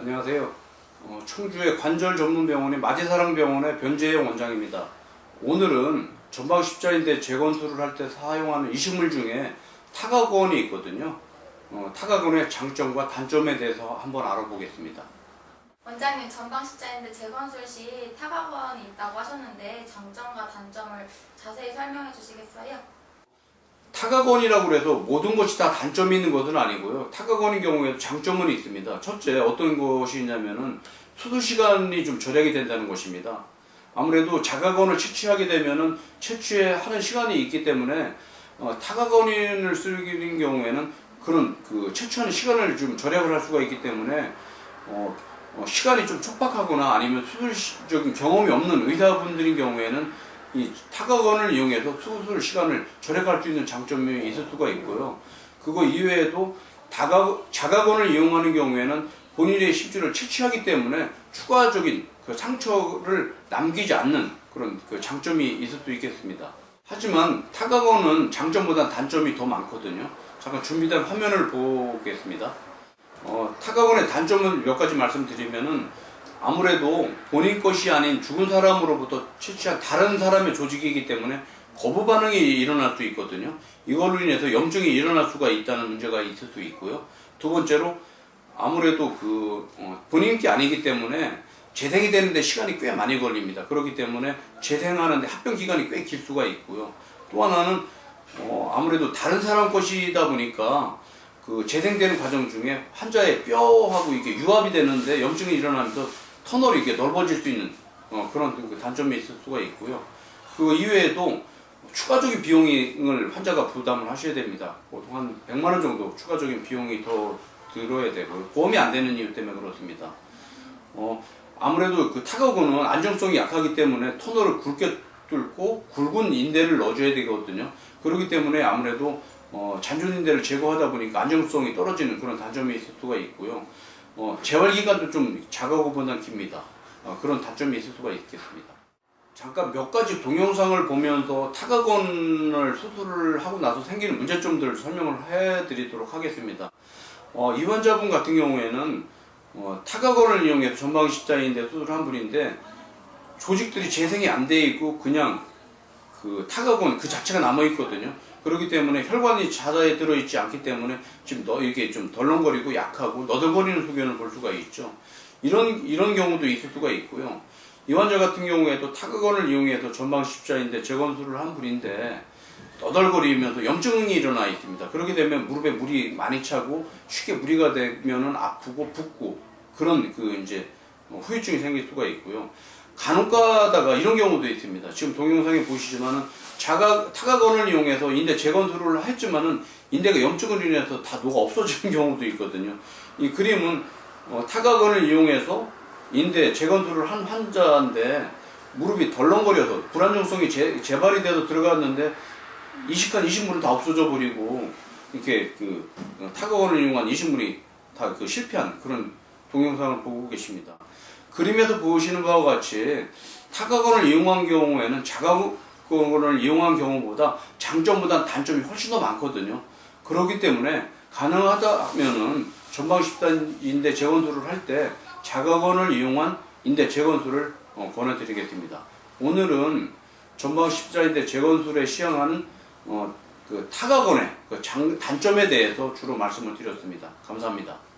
안녕하세요. 어, 청주의 관절 전문 병원인 마지사랑병원의 변재영 원장입니다. 오늘은 전방 십자인대 재건수를 할때 사용하는 이식물 중에 타각원이 있거든요. 어, 타각원의 장점과 단점에 대해서 한번 알아보겠습니다. 원장님 전방 십자인대 재건술 시 타각원이 있다고 하셨는데 장점과 단점을 자세히 설명해 주시겠어요? 타각원이라고 해서 모든 것이 다 단점이 있는 것은 아니고요. 타각원인 경우에도 장점은 있습니다. 첫째, 어떤 것이 있냐면은 수술 시간이 좀 절약이 된다는 것입니다. 아무래도 자가건을 채취하게 되면은 채취하는 시간이 있기 때문에 어, 타각원인을 쓰는 경우에는 그런 그 채취하는 시간을 좀 절약을 할 수가 있기 때문에 어, 어, 시간이 좀 촉박하거나 아니면 수술적인 경험이 없는 의사분들인 경우에는 이 타각원을 이용해서 수술 시간을 절약할 수 있는 장점이 있을 수가 있고요. 그거 이외에도 다각, 자각원을 이용하는 경우에는 본인의 심줄을 채취하기 때문에 추가적인 그 상처를 남기지 않는 그런 그 장점이 있을 수 있겠습니다. 하지만 타각원은 장점보다 단점이 더 많거든요. 잠깐 준비된 화면을 보겠습니다. 어, 타각원의 단점은 몇 가지 말씀드리면은 아무래도 본인 것이 아닌 죽은 사람으로부터 채취한 다른 사람의 조직이기 때문에 거부 반응이 일어날 수 있거든요. 이걸로 인해서 염증이 일어날 수가 있다는 문제가 있을 수 있고요. 두 번째로 아무래도 그 어, 본인 게 아니기 때문에 재생이 되는데 시간이 꽤 많이 걸립니다. 그렇기 때문에 재생하는데 합병 기간이 꽤 길 수가 있고요. 또 하나는 어, 아무래도 다른 사람 것이다 보니까 그 재생되는 과정 중에 환자의 뼈하고 이게 유합이 되는데 염증이 일어나면서 터널이 이렇게 넓어질 수 있는 어, 그런 그 단점이 있을 수가 있고요. 그 이외에도 추가적인 비용을 환자가 부담을 하셔야 됩니다. 보통 한 100만 원 정도 추가적인 비용이 더 들어야 되고요. 보험이 안 되는 이유 때문에 그렇습니다. 어, 아무래도 그 타각원은 안정성이 약하기 때문에 터널을 굵게 뚫고 굵은 인대를 넣어줘야 되거든요. 그렇기 때문에 아무래도 어, 잔존 인대를 제거하다 보니까 안정성이 떨어지는 그런 단점이 있을 수가 있고요. 어, 재활 기간도 좀 자가고보다는 깁니다. 어, 그런 단점이 있을 수가 있겠습니다. 잠깐 몇 가지 동영상을 보면서 타각원을 수술을 하고 나서 생기는 문제점들을 설명을 해드리도록 하겠습니다. 어, 이 환자분 같은 경우에는 어, 타각원을 이용해서 전방 십자인대 수술을 한 분인데 조직들이 재생이 안 돼 있고 그냥 그 타각원 그 자체가 남아 있거든요. 그렇기 때문에 혈관이 자다에 들어 있지 않기 때문에 지금 너 이게 좀 덜렁거리고 약하고 너덜거리는 소견을 볼 수가 있죠. 이런 이런 경우도 있을 수가 있고요. 이 환자 같은 경우에도 타각원을 이용해서 전방 십자인대 재건수를 한 분인데 너덜거리면서 염증이 일어나 있습니다. 그렇게 되면 무릎에 물이 많이 차고 쉽게 무리가 되면은 아프고 붓고 그런 그 이제 후유증이 생길 수가 있고요. 간혹 가다가 이런 경우도 있습니다. 지금 동영상에 보시지만은 자가 타각원을 이용해서 인대 재건수를 했지만은 인대가 염증을 인해서 다 녹아 없어지는 경우도 있거든요. 이 그림은 어, 타각원을 이용해서 인대 재건수를 한 환자인데 무릎이 덜렁거려서 불안정성이 재, 재발이 돼서 들어갔는데 이식한 이식물은 다 없어져 버리고 이렇게 그 어, 타각원을 이용한 이식물이 다 그 실패한 그런 동영상을 보고 계십니다. 그림에서 보시는 바와 같이 타각원을 이용한 경우에는 자가원을 이용한 경우보다 장점보다 단점이 훨씬 더 많거든요. 그렇기 때문에 가능하다면은 전방 십단인대 재건수를 할 때 자가원을 이용한 인대 재건수를 어, 권해드리겠습니다. 오늘은 전방 십자인대 재건술에 시행하는 어, 그 타각원의 그 장, 단점에 대해서 주로 말씀을 드렸습니다. 감사합니다.